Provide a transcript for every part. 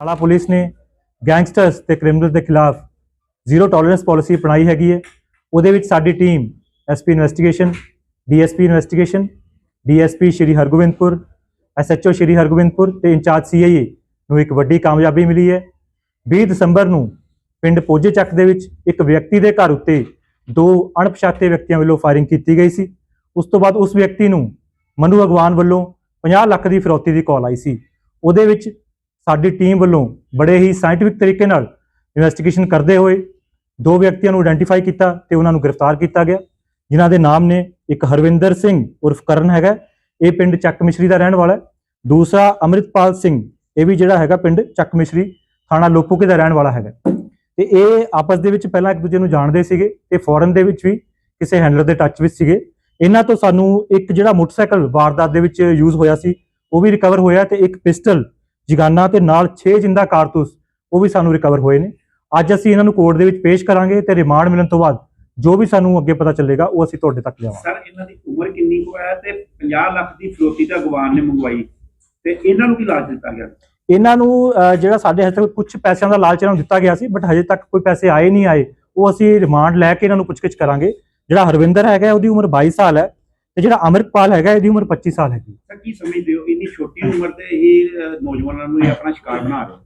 ਆਲਾ ਪੁਲਿਸ ਨੇ ਗੈਂਗਸਟਰਸ ਤੇ ਕ੍ਰਿਮੀਨਲ ਦੇ ਖਿਲਾਫ ਜ਼ੀਰੋ ਟੋਲਰੈਂਸ ਪਾਲਿਸੀ ਅਪਣਾਈ ਹੈਗੀ ਹੈ ਉਹਦੇ ਵਿੱਚ ਸਾਡੀ team SP investigation DSP investigation DSP Sri Hargobindpur SHO Sri Hargobindpur ਤੇ ਇੰਚਾਰਜ ਸੀਆਈਏ ਨੂੰ ਇੱਕ ਵੱਡੀ ਕਾਮਯਾਬੀ ਮਿਲੀ ਹੈ 20 ਦਸੰਬਰ ਨੂੰ ਪਿੰਡ ਪੋਜੇ ਚੱਕ ਦੇ ਵਿੱਚ ਇੱਕ ਵਿਅਕਤੀ ਦੇ ਘਰ ਉੱਤੇ ਦੋ ਅਣਪਛਾਤੇ ਵਿਅਕਤੀਆਂ ਵੱਲੋਂ ਫਾਇਰਿੰਗ ਕੀਤੀ ਗਈ ਸੀ ਉਸ ਤੋਂ ਬਾਅਦ ਉਸ ਵਿਅਕਤੀ ਨੂੰ ਮਨੂ ਅਗਵਾਨ ਵੱਲੋਂ 50 ਲੱਖ ਦੀ ਫਿਰੌਤੀ ਦੀ ਕਾਲ ਆਈ ਸੀ ਉਹਦੇ ਵਿੱਚ ਸਾਡੀ ਟੀਮ ਵੱਲੋਂ ਬੜੇ ਹੀ ਸਾਇੰਟਿਫਿਕ ਤਰੀਕੇ ਨਾਲ ਇਨਵੈਸਟੀਗੇਸ਼ਨ ਕਰਦੇ ਹੋਏ ਦੋ ਵਿਅਕਤੀਆਂ ਨੂੰ ਆਇਡੈਂਟੀਫਾਈ ਕੀਤਾ ਤੇ ਉਹਨਾਂ ਨੂੰ ਗ੍ਰਿਫਤਾਰ ਕੀਤਾ ਗਿਆ, ਜਿਨ੍ਹਾਂ ਦੇ ਨਾਮ ਨੇ ਇੱਕ ਹਰਵਿੰਦਰ ਸਿੰਘ ਉਰਫ ਕਰਨ ਹੈਗਾ, ਇਹ ਪਿੰਡ ਚੱਕ ਮਿਸ਼ਰੀ ਦਾ ਰਹਿਣ ਵਾਲਾ ਹੈ। ਦੂਸਰਾ ਅਮਰਿਤਪਾਲ ਸਿੰਘ, ਇਹ ਵੀ ਜਿਹੜਾ ਹੈਗਾ ਪਿੰਡ ਚੱਕ ਮਿਸ਼ਰੀ ਥਾਣਾ ਲੋਪੋਕੇ ਦਾ ਰਹਿਣ ਵਾਲਾ ਹੈਗਾ। ਤੇ ਇਹ ਆਪਸ ਦੇ ਵਿੱਚ ਪਹਿਲਾਂ ਇੱਕ ਦੂਜੇ ਨੂੰ ਜਾਣਦੇ ਸੀਗੇ ਤੇ ਫੋਰਨ ਦੇ ਵਿੱਚ ਵੀ ਕਿਸੇ ਹੈਂਡਲਰ ਦੇ ਟੱਚ ਵਿੱਚ ਸੀਗੇ। ਇਹਨਾਂ ਤੋਂ ਸਾਨੂੰ ਇੱਕ ਜਿਹੜਾ ਮੋਟਰਸਾਈਕਲ ਵਾਰਦਾਤ ਦੇ ਵਿੱਚ ਯੂਜ਼ ਹੋਇਆ ਸੀ, ਉਹ ਵੀ ਰਿਕਵਰ ਹੋਇਆ ਤੇ ਇੱਕ ਪਿਸਟਲ ਜਗਾਨਾ ਤੇ ਨਾਲ 6 ਜਿੰਦਾ ਕਾਰਤੂਸ ਉਹ ਵੀ ਸਾਨੂੰ ਰਿਕਵਰ ਹੋਏ ਨੇ। ਅੱਜ ਅਸੀਂ ਇਹਨਾਂ ਨੂੰ ਕੋਰਟ ਦੇ ਵਿੱਚ ਪੇਸ਼ ਕਰਾਂਗੇ ਤੇ ਰਿਮਾਂਡ ਮਿਲਣ ਤੋਂ ਬਾਅਦ ਜੋ ਵੀ ਸਾਨੂੰ ਅੱਗੇ ਪਤਾ ਚੱਲੇਗਾ ਉਹ ਅਸੀਂ ਤੁਹਾਡੇ ਤੱਕ ਲਿਆਵਾਂਗੇ। ਸਰ ਇਹਨਾਂ ਦੀ ਉਮਰ ਕਿੰਨੀ ਕੁ ਹੈ ਤੇ 50 ਲੱਖ ਦੀ ਫਰੋਤੀ ਤਾਂ ਅਗਵਾਨ ਨੇ ਮੰਗਵਾਈ ਤੇ ਇਹਨਾਂ ਨੂੰ ਕੀ ਲਾਜ ਦਿੱਤਾ ਗਿਆ? ਇਹਨਾਂ ਨੂੰ ਜਿਹੜਾ ਸਾਡੇ ਤੱਕ ਕੁਝ ਪੈਸਿਆਂ ਦਾ ਲਾਲਚ ਇਹਨਾਂ ਨੂੰ ਦਿੱਤਾ ਗਿਆ ਸੀ ਬਟ ਹਜੇ ਤੱਕ ਕੋਈ ਪੈਸੇ ਆਏ ਨਹੀਂ ਆਏ। ਉਹ ਅਸੀਂ ਰਿਮਾਂਡ ਲੈ ਕੇ ਇਹਨਾਂ ਨੂੰ ਪੁੱਛਗਿੱਛ ਕਰਾਂਗੇ। ਜਿਹੜਾ ਹਰਵਿੰਦਰ ਹੈਗਾ ਉਹਦੀ ਉਮਰ 22 ਸਾਲ ਹੈ। ਤੇ ਜਿਹੜਾ ਅਮਰਿਤਪਾਲ ਹੈਗਾ ਇਹਦੀ ਉਮਰ 25 ਸਾਲ ਹੈਗੀ। ਸਰ ਕੀ ਸਮਝਦੇ ਹੋ? ਇੰਨੀ ਛੋਟੀ ਉਮਰ ਤੇ ਹੀ ਅਹ, ਨੌਜਵਾਨਾਂ ਨੂੰ ਇਹ ਆਪਣਾ ਸ਼ਿਕਾਰ ਬਣਾ ਰਹੇ ਹੋ?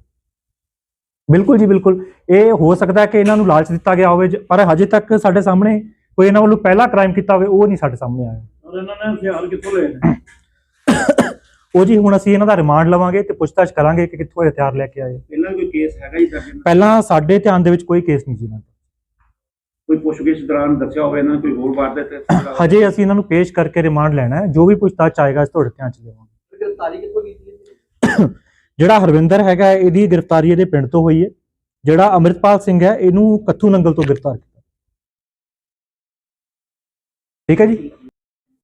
ਬਿਲਕੁਲ ਜੀ ਬਿਲਕੁਲ। ਇਹ ਹੋ ਸਕਦਾ ਹੈ ਕਿ ਇਹਨਾਂ ਨੂੰ ਲਾਲਚ ਦਿੱਤਾ ਗਿਆ ਹੋਵੇ ਜ- ਪਰ ਹਜੇ ਤੱਕ ਸਾਡੇ ਸਾਹਮਣੇ ਕੋਈ ਇਹਨਾਂ ਵੱਲੋਂ ਪਹਿਲਾ ਕ੍ਰਾਈਮ ਕੀਤਾ ਹੋਵੇ ਉਹ ਨਹੀਂ ਸਾਡੇ ਸਾਹਮਣੇ ਆਇਆ। ਔਰ ਇਹਨਾਂ ਨੇ ਹਥਿਆਰ ਕਿੱਥੋਂ ਲਏ ਨੇ? ਉਹ ਜੀ ਹੁਣ ਅਸੀਂ ਇਹਨਾਂ ਦਾ ਰਿਮਾਂਡ ਲਵਾਂਗੇ ਤੇ ਪੁੱਛਤਾਛ ਕਰਾਂਗੇ ਕਿ ਕਿੱਥੋਂ ਇਹ ਹਥਿਆਰ ਲੈ ਕੇ ਆਏ। ਪਹਿਲਾਂ ਕੋਈ ਕੇਸ ਹੈਗਾ ਹੀ ਦਰਜ? ਦਾ? ਪਹਿਲਾਂ ਸਾਡੇ ਧਿਆਨ ਦੇ ਵਿੱਚ ਕੋਈ ਕੇਸ ਨਹੀਂ ਜੀ ਇਹਨਾਂ ਦਾ। ਕੋਈ ਪੁੱਛਗਿੱਛ ਦੌਰਾਨ ਦੱਸਿਆ ਹੋਵੇ ਇਹਨਾਂ ਨੇ ਕੋਈ ਹੋਰ ਵਾਰਦਾਤ ਤੇ ਹਜੇ ਅਸੀਂ ਇਹਨਾਂ ਨੂੰ ਪੇਸ਼ ਕਰਕੇ ਰਿਮਾਂਡ ਲੈਣਾ ਹੈ ਜੋ ਵੀ ਪੁੱਛਤਾਛ ਆਏਗਾ ਅਸੀਂ ਤੁਹਾਡੇ ਧਿਆਨ ਚ ਲਿਆਵਾਂਗੇ। ਗ੍ਰਿਫਤਾਰੀ ਕਿੱਥੋਂ ਕੀਤੀ ਹੈ? ਜਿਹੜਾ ਹਰਵਿੰਦਰ ਹੈਗਾ ਇਹਦੀ ਗ੍ਰਿਫਤਾਰੀ ਇਹਦੇ ਪਿੰਡ ਤੋਂ ਹੋਈ ਹੈ। ਜਿਹੜਾ ਅਮਰਿਤਪਾਲ ਸਿੰਘ ਹੈ ਇਹਨੂੰ ਕੱਥੂ ਨੰਗਲ ਤੋਂ ਗ੍ਰਿਫਤਾਰ ਕੀਤਾ। ਠੀਕ ਹੈ ਜੀ?